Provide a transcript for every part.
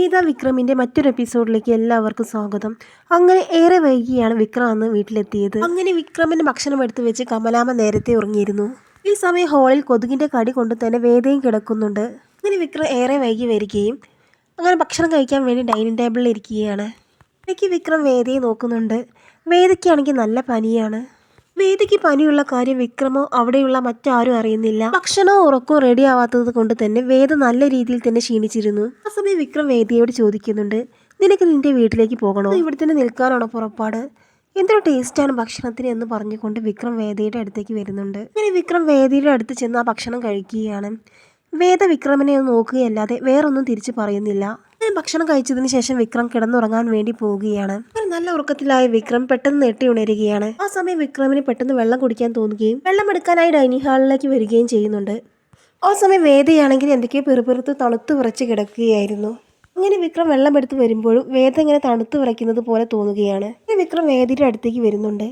വേദ വിക്രമിന്റെ മറ്റൊരു എപ്പിസോഡിലേക്ക് എല്ലാവർക്കും സ്വാഗതം. അങ്ങനെ ഏറെ വൈകിയാണ് വിക്രം അന്ന് വീട്ടിലെത്തിയത്. അങ്ങനെ വിക്രമിന്റെ ഭക്ഷണം എടുത്തു വെച്ച് കമലാമ്മ നേരത്തെ ഉറങ്ങിയിരുന്നു. ഈ സമയം ഹോളിൽ കൊതുകിന്റെ കടി കൊണ്ട് തന്നെ വേദയും കിടക്കുന്നുണ്ട്. അങ്ങനെ വിക്രം ഏറെ വൈകി വരികയും അങ്ങനെ ഭക്ഷണം കഴിക്കാൻ വേണ്ടി ഡൈനിങ് ടേബിളിൽ ഇരിക്കുകയാണ്. ഇടയ്ക്ക് വിക്രം വേദയെ നോക്കുന്നുണ്ട്. വേദയ്ക്കാണെങ്കിൽ നല്ല പനിയാണ്. വേദിക്ക് പനിയുള്ള കാര്യം വിക്രമോ അവിടെയുള്ള മറ്റാരും അറിയുന്നില്ല. ഭക്ഷണവും ഉറക്കവും റെഡി ആവാത്തത് കൊണ്ട് തന്നെ വേദ നല്ല രീതിയിൽ തന്നെ ക്ഷീണിച്ചിരുന്നു. ആ സമയം വിക്രം വേദിയോട് ചോദിക്കുന്നുണ്ട് നിനക്ക് നിന്റെ വീട്ടിലേക്ക് പോകണോ? ഇവിടെ തന്നെ നിൽക്കാനാണോ പുറപ്പാട്? എന്തൊരു ടേസ്റ്റാണ് ഭക്ഷണത്തിന്? എന്ന് പറഞ്ഞുകൊണ്ട് വിക്രം വേദിയുടെ അടുത്തേക്ക് വരുന്നുണ്ട്. അങ്ങനെ വിക്രം വേദിയുടെ അടുത്ത് ചെന്ന് ആ ഭക്ഷണം കഴിക്കുകയാണ്. വേദ വിക്രമനെ നോക്കുകയല്ലാതെ വേറൊന്നും തിരിച്ചു പറയുന്നില്ല. ഭക്ഷണം കഴിച്ചതിന് ശേഷം വിക്രം കിടന്നുറങ്ങാൻ വേണ്ടി പോവുകയാണ്. നല്ല ഉറക്കത്തിലായ വിക്രം പെട്ടെന്ന് നെട്ടി ഉണരുകയാണ്. ആ സമയം വിക്രമിന് പെട്ടെന്ന് വെള്ളം കുടിക്കാൻ തോന്നുകയും വെള്ളം എടുക്കാനായി ഡൈനിങ് ഹാളിലേക്ക് വരികയും ചെയ്യുന്നുണ്ട്. ആ സമയം വേദയാണെങ്കിൽ എന്തൊക്കെയോ പെറുപെറുത്ത് തണുത്ത് വിറച്ച് കിടക്കുകയായിരുന്നു. അങ്ങനെ വിക്രം വെള്ളം എടുത്ത് വരുമ്പോഴും വേദ ഇങ്ങനെ തണുത്ത് വിറയ്ക്കുന്നത് പോലെ തോന്നുകയാണ്. വിക്രം വേദിയുടെ അടുത്തേക്ക് വരുന്നുണ്ട്.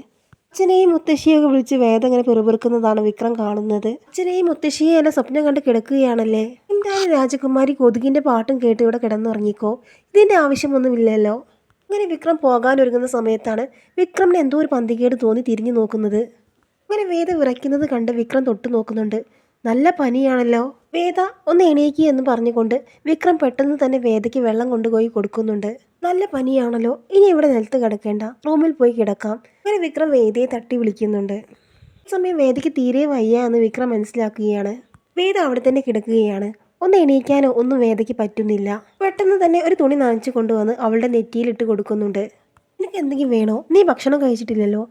അച്ഛനെയും മുത്തശ്ശിയൊക്കെ വിളിച്ച് വേദം ഇങ്ങനെ പിറുപിറുക്കുന്നതാണ് വിക്രം കാണുന്നത്. അച്ഛനെയും മുത്തശ്ശിയെ എല്ലാം സ്വപ്നം കണ്ട് കിടക്കുകയാണല്ലേ? എന്തായാലും രാജകുമാരി കൊതുകിന്റെ പാട്ടും കേട്ട് ഇവിടെ കിടന്നുറങ്ങിക്കോ. ഇതിന്റെ ആവശ്യമൊന്നുമില്ലല്ലോ. അങ്ങനെ വിക്രം പോകാനൊരുങ്ങുന്ന സമയത്താണ് വിക്രമിന് എന്തോ ഒരു പന്തികേട് തോന്നി തിരിഞ്ഞു നോക്കുന്നത്. അങ്ങനെ വേദം വിറയ്ക്കുന്നത് കണ്ട് വിക്രം തൊട്ടു നോക്കുന്നുണ്ട് നല്ല പനിയാണല്ലോ. വേദ ഒന്ന് എണീക്കി എന്ന് പറഞ്ഞുകൊണ്ട് വിക്രം പെട്ടെന്ന് തന്നെ വേദയ്ക്ക് വെള്ളം കൊണ്ടുപോയി കൊടുക്കുന്നുണ്ട്. നല്ല പനിയാണല്ലോ. ഇനി ഇവിടെ നിലത്ത് കിടക്കേണ്ട? റൂമിൽ പോയി കിടക്കാം. അങ്ങനെ വിക്രം വേദയെ തട്ടി വിളിക്കുന്നുണ്ട്. സമയം വേദയ്ക്ക് തീരെ വയ്യ എന്ന് വിക്രം മനസ്സിലാക്കുകയാണ്. വേദ അവിടെ തന്നെ കിടക്കുകയാണ്. ഒന്ന് എണീക്കാനോ ഒന്നും വേദയ്ക്ക് പറ്റുന്നില്ല. പെട്ടെന്ന് തന്നെ ഒരു തുണി നനച്ചു കൊണ്ടുവന്ന് അവളുടെ നെറ്റിയിലിട്ട് കൊടുക്കുന്നുണ്ട്. നിനക്ക് എന്തെങ്കിലും വേണോ? നീ ഭക്ഷണം കഴിച്ചിട്ടില്ലല്ലോ.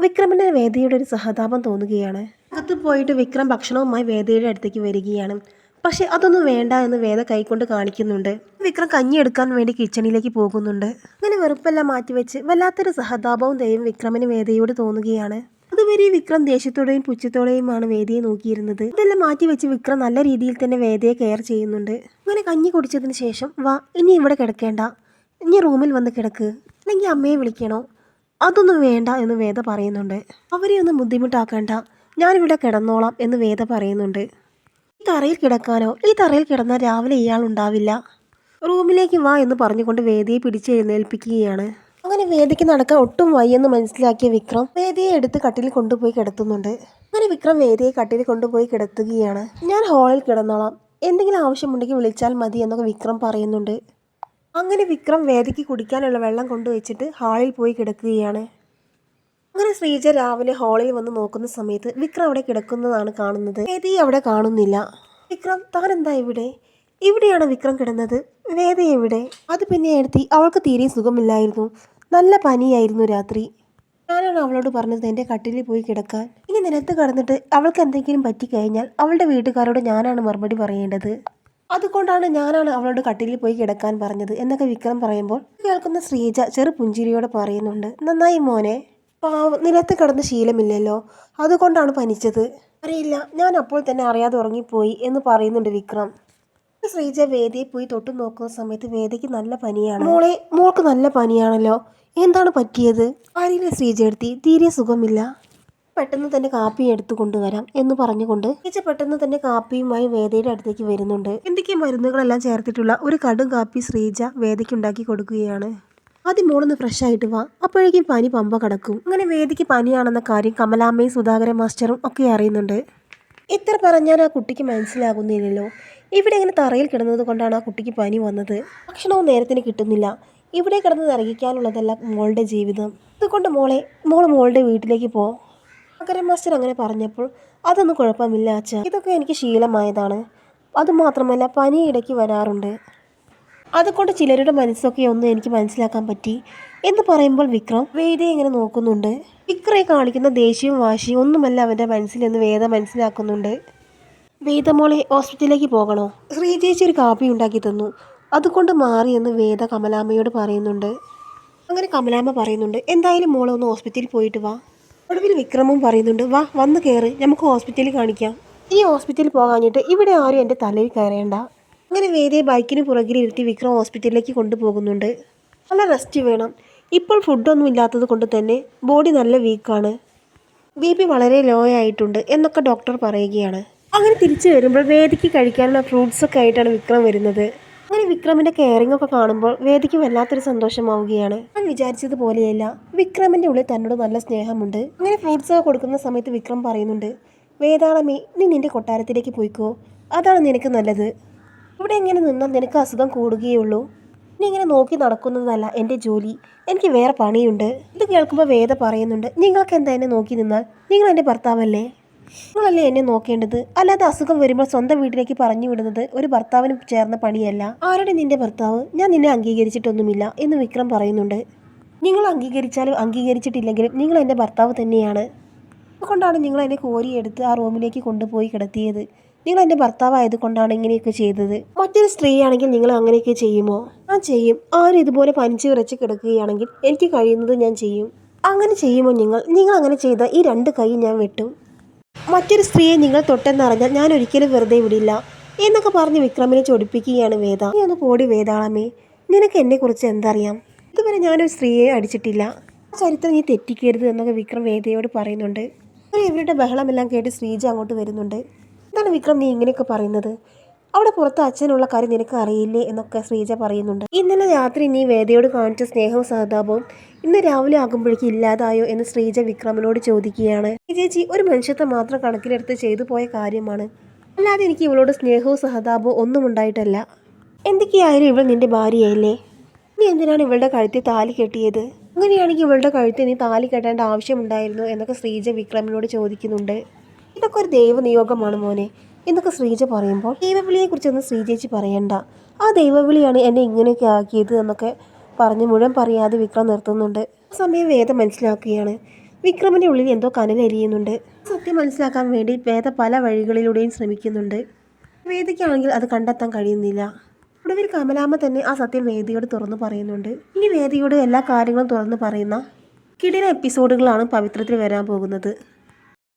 വിക്രമിന്റെ വേദയുടെ ഒരു സഹതാപം തോന്നുകയാണ്. അകത്ത് പോയിട്ട് വിക്രം ഭക്ഷണവുമായി വേദയുടെ അടുത്തേക്ക് വരികയാണ്. പക്ഷെ അതൊന്നും വേണ്ട എന്ന് വേദ കൈകൊണ്ട് കാണിക്കുന്നുണ്ട്. വിക്രം കഞ്ഞി എടുക്കാൻ വേണ്ടി കിച്ചണിലേക്ക് പോകുന്നുണ്ട്. അങ്ങനെ വെറുപ്പെല്ലാം മാറ്റിവെച്ച് വല്ലാത്തൊരു സഹതാപവും ദയവും വിക്രമിന് വേദയോട് തോന്നുകയാണ്. അതുവരെ വിക്രം ദേഷ്യത്തോടെയും പുച്ഛത്തോടെയുമാണ് വേദിയെ നോക്കിയിരുന്നത്. ഇതെല്ലാം മാറ്റിവെച്ച് വിക്രം നല്ല രീതിയിൽ തന്നെ വേദയെ കെയർ ചെയ്യുന്നുണ്ട്. അങ്ങനെ കഞ്ഞി കുടിച്ചതിന് ശേഷം വാ ഇനി ഇവിടെ കിടക്കേണ്ട. ഇനി റൂമിൽ വന്ന് കിടക്ക്. അല്ലെങ്കിൽ അമ്മയെ വിളിക്കണോ? അതൊന്നും വേണ്ട എന്ന് വേദ പറയുന്നുണ്ട്. അവരെ ഒന്നും ബുദ്ധിമുട്ടാക്കണ്ട. ഞാനിവിടെ കിടന്നോളാം എന്ന് വേദ പറയുന്നുണ്ട്. ഈ തറയിൽ കിടക്കാനോ? ഈ തറയിൽ കിടന്നാൽ രാവിലെ ഇയാൾ ഉണ്ടാവില്ല. റൂമിലേക്ക് വാ എന്ന് പറഞ്ഞുകൊണ്ട് വേദിയെ പിടിച്ച് എഴുന്നേൽപ്പിക്കുകയാണ് അങ്ങനെ വേദിക്ക് നടക്കാൻ ഒട്ടും വയ്യെന്ന് മനസ്സിലാക്കിയ വിക്രം വേദിയെ എടുത്ത് കട്ടിൽ കൊണ്ടുപോയി കിടത്തുന്നുണ്ട്. അങ്ങനെ വിക്രം വേദിയെ കട്ടിൽ കൊണ്ടുപോയി കിടത്തുകയാണ്. ഞാൻ ഹാളിൽ കിടന്നോളാം. എന്തെങ്കിലും ആവശ്യമുണ്ടെങ്കിൽ വിളിച്ചാൽ മതി എന്നൊക്കെ വിക്രം പറയുന്നുണ്ട്. അങ്ങനെ വിക്രം വേദിക്ക് കുടിക്കാനുള്ള വെള്ളം കൊണ്ടുവച്ചിട്ട് ഹാളിൽ പോയി കിടക്കുകയാണ്. അങ്ങനെ ശ്രീജ രാവിലെ ഹാളിൽ വന്ന് നോക്കുന്ന സമയത്ത് വിക്രം അവിടെ കിടക്കുന്നതാണ് കാണുന്നത്. വേദി അവിടെ കാണുന്നില്ല. വിക്രം താൻ എന്താ ഇവിടെ? ഇവിടെയാണ് വിക്രം കിടന്നത്? വേദ എവിടെ? അത് പിന്നെ എടുത്തി അവൾക്ക് തീരെ സുഖമില്ലായിരുന്നു. നല്ല പനിയായിരുന്നു രാത്രി. ഞാനാണ് അവളോട് പറഞ്ഞത് എന്റെ കട്ടിലിൽ പോയി കിടക്കാൻ. ഇനി നിലത്ത് കടന്നിട്ട് അവൾക്ക് എന്തെങ്കിലും പറ്റിക്കഴിഞ്ഞാൽ അവളുടെ വീട്ടുകാരോട് ഞാനാണ് മറുപടി പറയേണ്ടത്. അതുകൊണ്ടാണ് ഞാനാണ് അവളോട് കട്ടിലിൽ പോയി കിടക്കാൻ പറഞ്ഞത് എന്നൊക്കെ വിക്രം പറയുമ്പോൾ കേൾക്കുന്ന ശ്രീജ ചെറു പുഞ്ചിരിയോടെ പറയുന്നുണ്ട്. നന്നായി മോനെ. നിലത്ത് കിടന്ന് ശീലമില്ലല്ലോ. അതുകൊണ്ടാണ് പനിച്ചത്. അറിയില്ല ഞാൻ അപ്പോൾ തന്നെ അറിയാതെ ഉറങ്ങിപ്പോയി എന്ന് പറയുന്നുണ്ട് വിക്രം. ശ്രീജ വേദിയെ പോയി തൊട്ടു നോക്കുന്ന സമയത്ത് വേദിക്ക് നല്ല പനിയാണ്. മോളെ മോൾക്ക് നല്ല പനിയാണല്ലോ. എന്താണ് പറ്റിയത്? ആരെയും ശ്രീജ എടുത്തി തീരെ സുഖമില്ല. പെട്ടെന്ന് തന്നെ കാപ്പി എടുത്തു കൊണ്ടുവരാം എന്ന് പറഞ്ഞുകൊണ്ട് ശ്രീജ പെട്ടെന്ന് തന്നെ കാപ്പിയുമായി വേദയുടെ അടുത്തേക്ക് വരുന്നുണ്ട്. എന്തൊക്കെ മരുന്നുകളെല്ലാം ചേർത്തിട്ടുള്ള ഒരു കടും കാപ്പി ശ്രീജ വേദയ്ക്ക് ഉണ്ടാക്കി കൊടുക്കുകയാണ്. ആദ്യം മോളൊന്ന് ഫ്രഷ് ആയിട്ട് വാ. അപ്പോഴേക്കും പനി പമ്പ കടക്കും. അങ്ങനെ വേദിക്ക് പനിയാണെന്ന കാര്യം കമലാമ്മയും സുധാകരൻ മാസ്റ്ററും ഒക്കെ അറിയുന്നുണ്ട്. ഇത്ര പറഞ്ഞാൽ ആ കുട്ടിക്ക് മനസ്സിലാകുന്നില്ലല്ലോ. ഇവിടെ ഇങ്ങനെ തറയിൽ കിടന്നത് കൊണ്ടാണ് ആ കുട്ടിക്ക് പനി വന്നത്. ഭക്ഷണവും നേരത്തിന് കിട്ടുന്നില്ല. ഇവിടെ കിടന്ന് നിറയ്ക്കാനുള്ളതല്ല മോളുടെ ജീവിതം. അതുകൊണ്ട് മോളെ മോൾ മോളുടെ വീട്ടിലേക്ക് പോ. സുധാകരൻ മാസ്റ്റർ അങ്ങനെ പറഞ്ഞപ്പോൾ അതൊന്നും കുഴപ്പമില്ല അച്ഛ. ഇതൊക്കെ എനിക്ക് ശീലമായതാണ്. അതുമാത്രമല്ല പനി ഇടയ്ക്ക് വരാറുണ്ട്. അതുകൊണ്ട് ചിലരുടെ മനസ്സൊക്കെ ഒന്നും എനിക്ക് മനസ്സിലാക്കാൻ പറ്റി. എന്ന് പറയുമ്പോൾ വിക്രം വേദയെ ഇങ്ങനെ നോക്കുന്നുണ്ട്. വിക്രയെ കാണിക്കുന്ന ദേഷ്യവും വാശിയും ഒന്നുമല്ല അവന്റെ മനസ്സിലെന്ന് വേദ മനസ്സിലാക്കുന്നുണ്ട്. വേദമോളെ ഹോസ്പിറ്റലിലേക്ക് പോകണോ? ശ്രീജേച്ചി ഒരു കാപ്പി ഉണ്ടാക്കി തന്നു. അതുകൊണ്ട് മാറിയെന്ന് വേദ കമലാമ്മയോട് പറയുന്നുണ്ട്. അങ്ങനെ കമലാമ്മ പറയുന്നുണ്ട് എന്തായാലും മോളെ ഒന്ന് ഹോസ്പിറ്റലിൽ പോയിട്ട് വാ. ഒടുവിൽ വിക്രമും പറയുന്നുണ്ട് വാ വന്ന് കയറ് നമുക്ക് ഹോസ്പിറ്റലിൽ കാണിക്കാം. ഈ ഹോസ്പിറ്റലിൽ പോകാഞ്ഞിട്ട് ഇവിടെ ആരും എന്റെ തലയിൽ കയറേണ്ട. അങ്ങനെ വേദിയെ ബൈക്കിന് പുറകിലിരുത്തി വിക്രം ഹോസ്പിറ്റലിലേക്ക് കൊണ്ടുപോകുന്നുണ്ട്. നല്ല റെസ്റ്റ് വേണം. ഇപ്പോൾ ഫുഡൊന്നും ഇല്ലാത്തത് കൊണ്ട് തന്നെ ബോഡി നല്ല വീക്കാണ് ബി പി വളരെ ലോ ആയിട്ടുണ്ട് എന്നൊക്കെ ഡോക്ടർ പറയുകയാണ്. അങ്ങനെ തിരിച്ചു വരുമ്പോൾ വേദിക്ക് കഴിക്കാനുള്ള ഫ്രൂട്ട്സ് ഒക്കെ ആയിട്ടാണ് വിക്രം വരുന്നത്. അങ്ങനെ വിക്രമിന്റെ കെയറിംഗ് ഒക്കെ കാണുമ്പോൾ വേദിക്ക് വല്ലാത്തൊരു സന്തോഷമാവുകയാണ്. ഞാൻ വിചാരിച്ചതുപോലെയല്ല വിക്രമിന്റെ ഉള്ളിൽ തന്നോട് നല്ല സ്നേഹമുണ്ട്. അങ്ങനെ ഫ്രൂട്ട്സ് ഒക്കെ കൊടുക്കുന്ന സമയത്ത് വിക്രം പറയുന്നുണ്ട് വേദാളമേ നീ നിന്റെ കൊട്ടാരത്തിലേക്ക് പോയിക്കോ. അതാണ് നിനക്ക് നല്ലത്. ഇവിടെ ഇങ്ങനെ നിന്നാൽ നിനക്ക് അസുഖം കൂടുകയുള്ളൂ. നീ ഇങ്ങനെ നോക്കി നടക്കുന്നതല്ല എന്റെ ജോലി. എനിക്ക് വേറെ പണിയുണ്ട്. ഇത് കേൾക്കുമ്പോൾ വേദ പറയുന്നുണ്ട് നിങ്ങൾക്ക് എന്താ എന്നെ നോക്കി നിന്നാൽ? നിങ്ങൾ എന്റെ ഭർത്താവല്ലേ? നിങ്ങളല്ലേ എന്നെ നോക്കേണ്ടത്? അല്ലാതെ അസുഖം വരുമ്പോൾ സ്വന്തം വീട്ടിലേക്ക് പറഞ്ഞു വിടുന്നത് ഒരു ഭർത്താവിന് ചേർന്ന പണിയല്ല. ആരുടെ നിന്റെ ഭർത്താവ്? ഞാൻ നിന്നെ അംഗീകരിച്ചിട്ടൊന്നുമില്ല എന്ന് വിക്രം പറയുന്നുണ്ട്. നിങ്ങൾ അംഗീകരിച്ചാലും അംഗീകരിച്ചിട്ടില്ലെങ്കിലും നിങ്ങൾ എന്റെ ഭർത്താവ് തന്നെയാണ്. അതുകൊണ്ടാണ് നിങ്ങൾ എന്നെ കോരിയെടുത്ത് ആ റൂമിലേക്ക് കൊണ്ടുപോയി കിടത്തിയത്. നിങ്ങൾ എന്റെ ഭർത്താവായത് കൊണ്ടാണ് ഇങ്ങനെയൊക്കെ ചെയ്തത്. മറ്റൊരു സ്ത്രീയാണെങ്കിൽ നിങ്ങൾ അങ്ങനെയൊക്കെ ചെയ്യുമോ? ഞാൻ ചെയ്യും. ആരും ഇതുപോലെ പനിച്ചു വിറച്ച് കിടക്കുകയാണെങ്കിൽ എനിക്ക് കഴിയുന്നത് ഞാൻ ചെയ്യും. അങ്ങനെ ചെയ്യുമോ നിങ്ങൾ? നിങ്ങൾ അങ്ങനെ ചെയ്ത ഈ രണ്ട് കൈ ഞാൻ വെട്ടും. മറ്റൊരു സ്ത്രീയെ നിങ്ങൾ തൊട്ടെന്നറിഞ്ഞാൽ ഞാൻ ഒരിക്കലും വെറുതെ വിടില്ല. എന്നൊക്കെ പറഞ്ഞ് വിക്രമിനെ ചൊടിപ്പിക്കുകയാണ് വേദ. നീ ഒന്ന് പോടി വേദാളമേ. നിനക്ക് എന്നെക്കുറിച്ച് എന്തറിയാം? ഇതുവരെ ഞാനൊരു സ്ത്രീയെ അടിച്ചിട്ടില്ല. ആ ചരിത്രം നീ തെറ്റിക്കരുത് എന്നൊക്കെ വിക്രം വേദയോട് പറയുന്നുണ്ട്. ഇവരുടെ ബഹളമെല്ലാം കേട്ട് ശ്രീജ അങ്ങോട്ട് വരുന്നുണ്ട്. എന്താണ് വിക്രം നീ ഇങ്ങനെയൊക്കെ പറയുന്നത്? അവിടെ പുറത്ത് അച്ഛനുള്ള കാര്യം നിനക്ക് അറിയില്ലേ എന്നൊക്കെ ശ്രീജ പറയുന്നുണ്ട്. ഇന്നലെ രാത്രി നീ വേദയോട് കാണിച്ച സ്നേഹവും സഹതാപവും ഇന്ന് രാവിലെ ആകുമ്പോഴേക്കും ഇല്ലാതായോ എന്ന് ശ്രീജ വിക്രമിനോട് ചോദിക്കുകയാണ്. "ഈ ചേച്ചി ഒരു മനുഷ്യത്തെ മാത്രം കണക്കിലെടുത്ത് ചെയ്തു പോയ കാര്യമാണ്. അല്ലാതെ എനിക്ക് ഇവളോട് സ്നേഹവും സഹതാപവും ഒന്നും ഉണ്ടായിട്ടല്ല. എന്തൊക്കെയായാലും ഇവൾ നിന്റെ ഭാര്യയല്ലേ? നീ എന്തിനാണ് ഇവളുടെ കഴുത്തിൽ താലി കെട്ടിയത്? അങ്ങനെയാണെങ്കിൽ ഇവളുടെ കഴുത്തിൽ നീ താലി കെട്ടേണ്ട ആവശ്യമുണ്ടായിരുന്നു എന്നൊക്കെ ശ്രീജ വിക്രമിനോട് ചോദിക്കുന്നുണ്ട്. ഇതൊക്കെ ഒരു ദൈവനിയോഗമാണ് മോനെ. എന്നൊക്കെ ശ്രീജ പറയുമ്പോൾ ദൈവവിളിയെക്കുറിച്ചൊന്നും ശ്രീജേച്ചി പറയണ്ട. ആ ദൈവവിളിയാണ് എന്നെ ഇങ്ങനെയൊക്കെ ആക്കിയത് എന്നൊക്കെ പറഞ്ഞ് മുഴുവൻ പറയാതെ വിക്രം നിർത്തുന്നുണ്ട്. ആ സമയം വേദ മനസ്സിലാക്കുകയാണ്. വിക്രമിന്റെ ഉള്ളിൽ എന്തോ കനലെരിയുന്നുണ്ട് സത്യം മനസ്സിലാക്കാൻ വേണ്ടി വേദ പല വഴികളിലൂടെയും ശ്രമിക്കുന്നുണ്ട്. വേദിക്കാണെങ്കിൽ അത് കണ്ടെത്താൻ കഴിയുന്നില്ല. ഒടുവിൽ കമലാമ്മ തന്നെ ആ സത്യം വേദിയോട് തുറന്നു പറയുന്നുണ്ട്. ഇനി വേദിയോട് എല്ലാ കാര്യങ്ങളും തുറന്നു പറയുന്ന കിടില എപ്പിസോഡുകളാണ് പവിത്രത്തിൽ വരാൻ പോകുന്നത്.